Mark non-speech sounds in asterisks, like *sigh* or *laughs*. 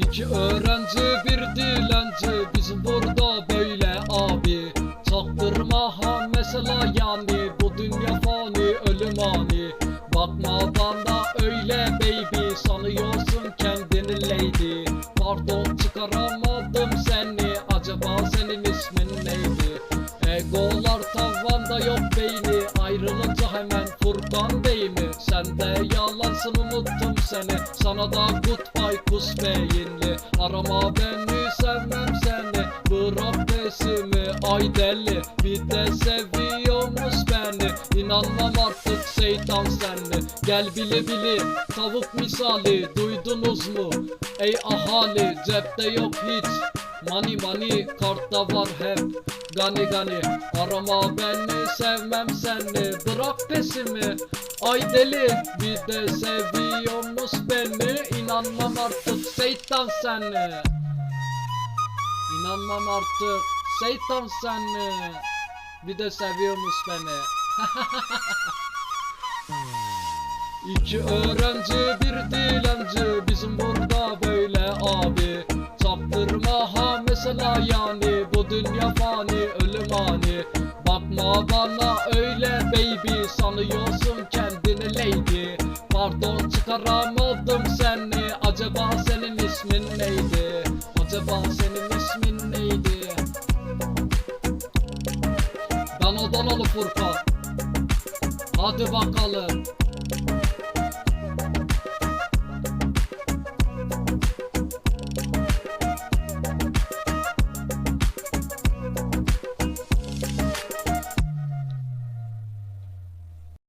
İki öğrenci bir dilenci bizim burada böyle abi. Çaktırma ha mesela yani bu dünya fani ölüm ani. Bakma bana öyle baby sanıyorsun kendini lady. Pardon çıkaramadım seni acaba senin ismin neydi? Egolar tavanda yok beyni Ayrılınca hemen Furkan Bey mi? Sen de yalansın unuttum seni Sana da kus beyinli Arama beni sevmem seni. Bırak pesimi ay deli. Bir de seviyormuş beni. İnanmam artık şeytan senli Gel bili bili tavuk misali. Duydunuz mu? Ey ahali cepte yok hiç Money money kartta var hep. Gani gani. Arama beni sevmem seni. Bırak pesimi ay deli Bir de seviyormuş beni. İnanmam artık şeytan seni. İnanmam artık şeytan seni. Bir de seviyormuş beni. *laughs* İki öğrenci bir dilenci ha mesela yani bu dünya fani ölüm ani. Bakma bana öyle baby sanıyorsun kendini lady. Pardon çıkaramadım seni acaba senin ismin neydi? Acaba senin ismin neydi? Ben Adanalı Furkan Hadi bakalım